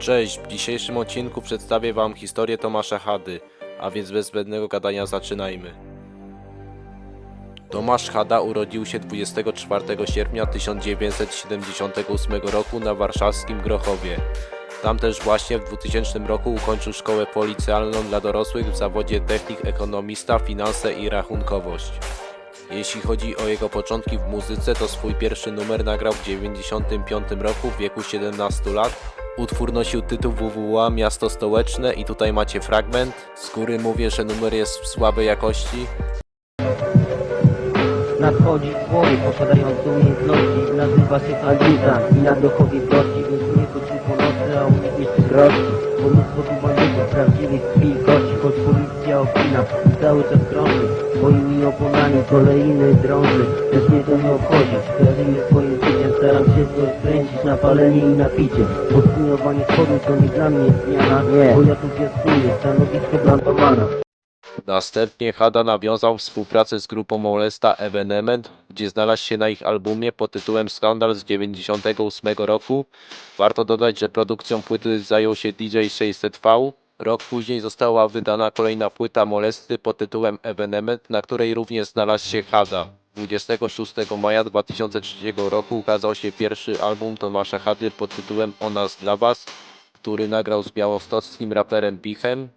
Cześć, w dzisiejszym odcinku przedstawię Wam historię Tomasza Hady, a więc bez zbędnego gadania zaczynajmy. Tomasz Hada urodził się 24 sierpnia 1978 roku na warszawskim Grochowie. Tam też właśnie w 2000 roku ukończył szkołę policjalną dla dorosłych w zawodzie technik ekonomista, finanse i rachunkowość. Jeśli chodzi o jego początki w muzyce, to swój pierwszy numer nagrał w 1995 roku w wieku 17 lat. Utwór nosił tytuł WWA Miasto Stołeczne i tutaj macie fragment, z góry mówię, że numer jest w słabej jakości. Nadchodzi człowiek posiadający umiejętności Nazywa się Andrzejka i na dochodzie gości Więc nie chodzi po nocy, a u nich jeszcze grości tu bandytów prawdziwych krwi i kości Choć policja opina i cały czas krąży Swoimi oponami kolejny drąży Też mnie to nie obchodzi. Kojarzymy swoim życiem Staram się coś kręcić na palenie i na picie Podsumowanie schodu to nie dla mnie jest zmiana Bo ja tu piastuję. Stanowisko plantomana Następnie Hada nawiązał współpracę z grupą Molesta Evenement, gdzie znalazł się na ich albumie pod tytułem Skandal z 98 roku. Warto dodać, że produkcją płyty zajął się DJ 600V. Rok później została wydana kolejna płyta Molesty pod tytułem Evenement, na której również znalazł się Hada. 26 maja 2003 roku ukazał się pierwszy album Tomasza Hady pod tytułem O nas dla was, który nagrał z białostockim raperem Bichem.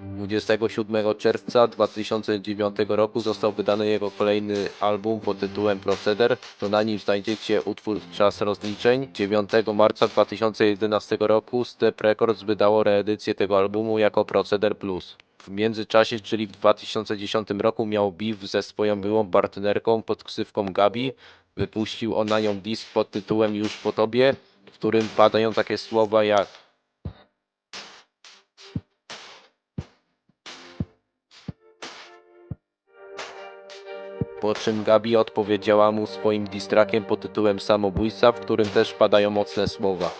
27 czerwca 2009 roku został wydany jego kolejny album pod tytułem Proceder. To na nim znajdziecie utwór Czas rozliczeń. 9 marca 2011 roku Step Records wydało reedycję tego albumu jako Proceder Plus. W międzyczasie, czyli w 2010 roku miał beef ze swoją byłą partnerką pod ksywką Gabi. Wypuścił on na nią disk pod tytułem Już po tobie, w którym padają takie słowa jak Po czym Gabi odpowiedziała mu swoim distrakiem pod tytułem Samobójca, w którym też padają mocne słowa.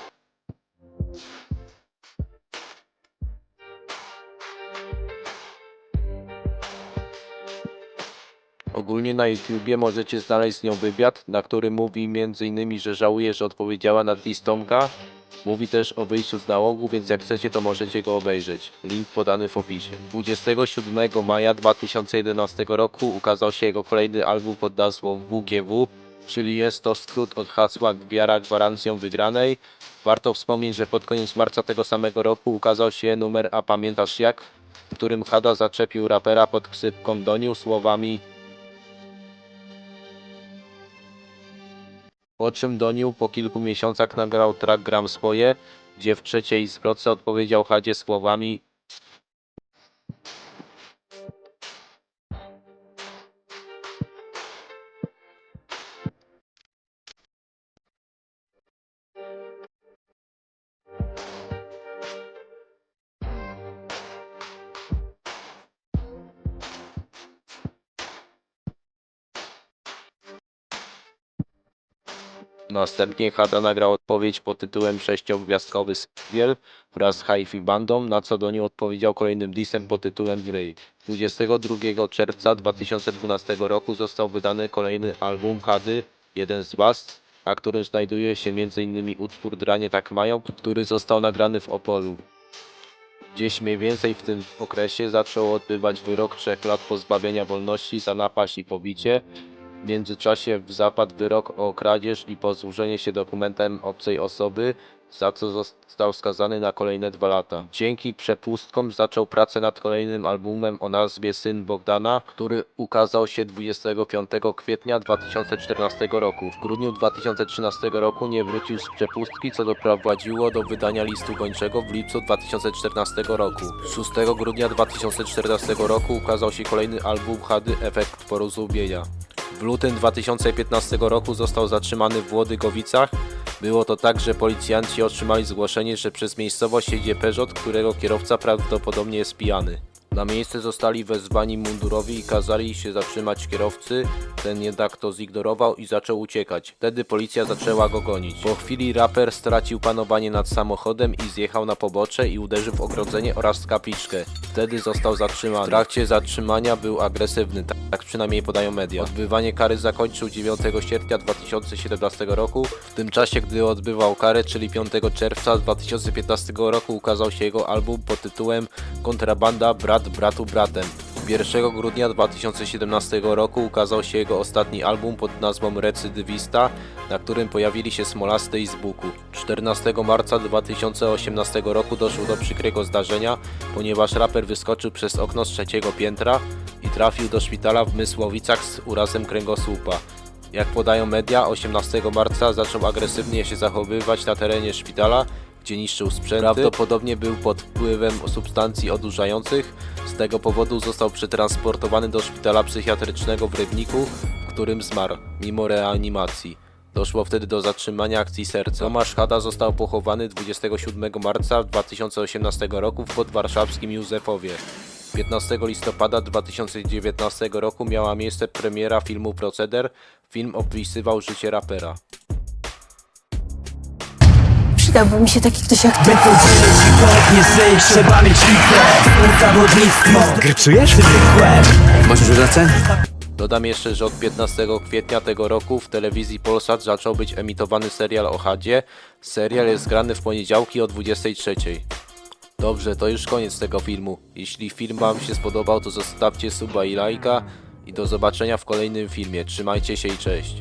Ogólnie na YouTubie możecie znaleźć z nią wywiad, na którym mówi m.in., że żałuje, że odpowiedziała na diss Tomka. Mówi też o wyjściu z nałogu, więc jak chcecie to możecie go obejrzeć. Link podany w opisie. 27 maja 2011 roku ukazał się jego kolejny album pod nazwą WGW, czyli jest to skrót od hasła Wiara gwarancją wygranej. Warto wspomnieć, że pod koniec marca tego samego roku ukazał się numer A pamiętasz jak? w którym Hada zaczepił rapera pod ksywką Doniu słowami Po czym Doniu po kilku miesiącach nagrał track Gram swoje, gdzie w trzeciej zwrotce odpowiedział Hadzie słowami Następnie Hada nagrał odpowiedź pod tytułem Sześciogwiazdkowy Skiel wraz z Hi-Fi Bandą, na co do niej odpowiedział kolejnym disem pod tytułem Grey. 22 czerwca 2012 roku został wydany kolejny album Hady, jeden z was, a którym znajduje się m.in. utwór Dranie tak mają, który został nagrany w Opolu. Gdzieś mniej więcej w tym okresie zaczął odbywać wyrok trzech lat pozbawienia wolności za napaść i pobicie, w międzyczasie zapadł wyrok o kradzież i posłużenie się dokumentem obcej osoby, za co został skazany na kolejne dwa lata. Dzięki przepustkom zaczął pracę nad kolejnym albumem o nazwie Syn Bogdana, który ukazał się 25 kwietnia 2014 roku. W grudniu 2013 roku nie wrócił z przepustki, co doprowadziło do wydania listu gończego w lipcu 2014 roku. 6 grudnia 2014 roku ukazał się kolejny album Hady Efekt Porozumienia. W lutym 2015 roku został zatrzymany w Włodygowicach. Było to tak, że policjanci otrzymali zgłoszenie, że przez miejscowość jedzie Peugeot, którego kierowca prawdopodobnie jest pijany. Na miejsce zostali wezwani mundurowi i kazali się zatrzymać kierowcy, ten jednak to zignorował i zaczął uciekać. Wtedy policja zaczęła go gonić. Po chwili raper stracił panowanie nad samochodem i zjechał na pobocze i uderzył w ogrodzenie oraz kapliczkę. Wtedy został zatrzymany. W trakcie zatrzymania był agresywny, tak, tak przynajmniej podają media. Odbywanie kary zakończył 9 sierpnia 2017 roku. W tym czasie, gdy odbywał karę, czyli 5 czerwca 2015 roku ukazał się jego album pod tytułem Kontrabanda Brat Bratu Bratem. 1 grudnia 2017 roku ukazał się jego ostatni album pod nazwą Recydywista, na którym pojawili się Smolasty i Zbuku. 14 marca 2018 roku doszło do przykrego zdarzenia, ponieważ raper wyskoczył przez okno z trzeciego piętra i trafił do szpitala w Mysłowicach z urazem kręgosłupa. Jak podają media, 18 marca zaczął agresywnie się zachowywać na terenie szpitala, gdzie niszczył sprzęty. Prawdopodobnie był pod wpływem substancji odurzających. Z tego powodu został przetransportowany do szpitala psychiatrycznego w Rybniku, w którym zmarł, mimo reanimacji. Doszło wtedy do zatrzymania akcji serca. Tomasz Hada został pochowany 27 marca 2018 roku w podwarszawskim Józefowie. 15 listopada 2019 roku miała miejsce premiera filmu Proceder. Film opisywał życie rapera. Przydałby mi się taki ktoś jak ty. Wychodzimy ci kod, jeżeli trzeba mieć To Gry czujesz? zwykłe Masz już rację? Dodam jeszcze, że od 15 kwietnia tego roku w telewizji Polsat zaczął być emitowany serial o Hadzie. Serial jest grany w poniedziałki o 23. Dobrze, to już koniec tego filmu. Jeśli film Wam się spodobał, to zostawcie suba i lajka i do zobaczenia w kolejnym filmie. Trzymajcie się i cześć.